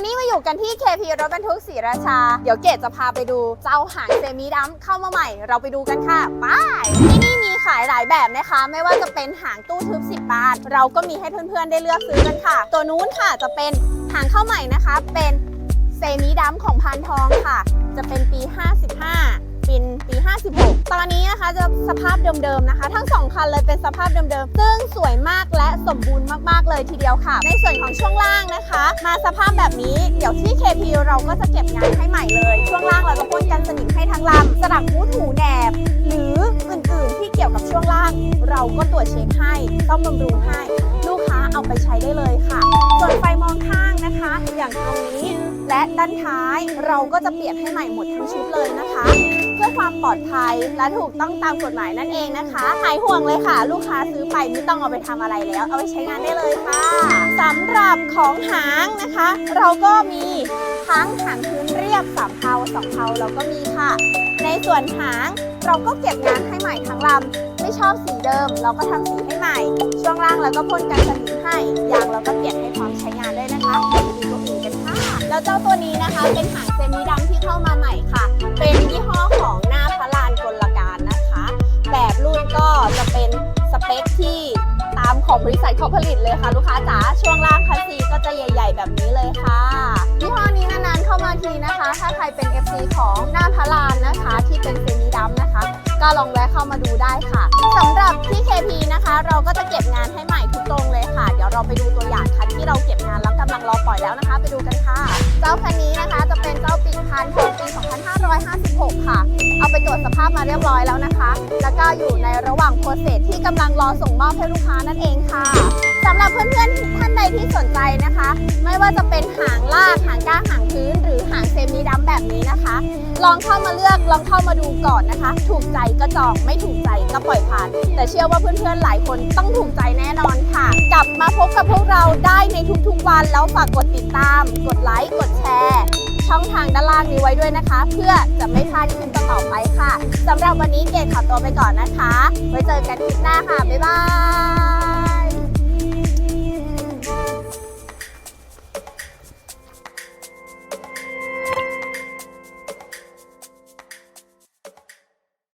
วันนี้มาอยู่กันที่ KP รถบรรทุกศรีราชา เดี๋ยวเกดจะพาไปดูเจ้าหางเซมิดัมเข้ามาใหม่ เราไปดูกันค่ะไปที่นี่มีขายหลายแบบนะคะ ไม่ว่าจะเป็นหางตู้ทึบ 10 บาท เราก็มีให้เพื่อนๆได้เลือกซื้อกันค่ะ ตัวนู้นค่ะจะเป็นหางเข้าใหม่นะคะ เป็นเซมิดัมของพานทองค่ะ จะเป็นปี 55 ตอนนี้นะคะจะสภาพเดิมๆนะคะ ทั้งสองคันเลยเป็นสภาพเดิมๆ ซึ่งสวยมากและสมบูรณ์มากๆเลยทีเดียวค่ะ ในส่วนของช่วงล่างนะคะ มาสภาพแบบนี้เดี๋ยวที่ KP เราก็จะเก็บงานให้ใหม่เลย ช่วงล่างเราจะพ่นกันสนิมให้ทั้งลำสลักบูทหูแหนบ หรืออื่นๆที่เกี่ยวกับช่วงล่าง เราก็ตรวจเช็คให้ซ่อมบำรุงให้ ลูกค้าเอาไปใช้ได้เลยค่ะ ส่วนไฟมอง และด้านท้ายเราก็จะเปลี่ยนให้ใหม่หมดทั้งชุดเลยนะคะ เพื่อความปลอดภัยและถูกต้องตามกฎหมายนั่นเองนะคะหายห่วงเลยค่ะ ลูกค้าซื้อไปไม่ต้องเอาไปทำอะไรแล้ว เอาไปใช้งานได้เลยค่ะสำหรับของหางนะคะ เราก็มีทั้งหางพื้นเรียบสามเพาสองเพาเราก็มีค่ะ ในส่วนหางเราก็เก็บงานให้ใหม่ทั้งลำไม่ชอบสีเดิม เราก็ทำสีให้ใหม่ ช่วงล่างเราก็พ่นกันสนิมให้ยางเราก็เปลี่ยนให้พร้อมใช้งาน ตัวนี้นะเป็นหางเซมิดำที่เข้ามาใหม่ค่ะ เป็นยี่ห้อของหน้าพระลานกลการนะคะ แบบรุ่นก็จะเป็นสเปคที่ตามของบริษัทเขาผลิตเลยค่ะลูกค้าจ๋าช่วงล่างคัสซีก็จะใหญ่ ๆ แบบนี้เลยค่ะยี่ห้อนี้นานๆเข้ามาทีนะคะ ถ้าใครเป็น FC ของหน้าพระลานนะคะ ที่เป็นเซมิดำนะคะ ก็ลองแวะเข้ามาดูได้ค่ะสำหรับที่ KP นะคะ เราก็จะเก็บงานให้ใหม่ทุกตรงเลยค่ะ เดี๋ยวเราไปดูตัวอย่างคันที่เราเก็บงานแล้วำลังรอปล่อยแล้วนะคะ ไปดูกันค่ะ เจ้าคันนี้นะคะจะเป็นเจ้าปีกพันของปี 2556 ค่ะ เอาไปตรวจสภาพมาเรียบร้อยแล้วนะคะ แล้วก็อยู่ในระหว่างโปรเซสที่กำลังรอส่งมอบให้ลูกค้านั่นเองค่ะสำหรับเพื่อนๆท่านใดที่สนใจนะคะ ไม่ว่าจะเป็นหางลากหางก้างหางพื้น หรือหางเซมิ ลองเข้ามาเลือกลองเข้ามาดูก่อนนะคะ ถูกใจก็จองไม่ถูกใจก็ปล่อยผ่าน แต่เชื่อว่าเพื่อนๆหลายคนต้องถูกใจแน่นอนค่ะ กลับมาพบกับพวกเราได้ในทุกๆวันแล้วฝากกดติดตาม กดไลค์กดแชร์ช่องทางด้านล่างนี้ไว้ด้วยนะคะ เพื่อจะไม่พลาดคลิปต่อไปค่ะสำหรับวันนี้เกดขอตัวไปก่อนนะคะ ไว้เจอกันคลิปหน้าค่ะ บ๊ายบาย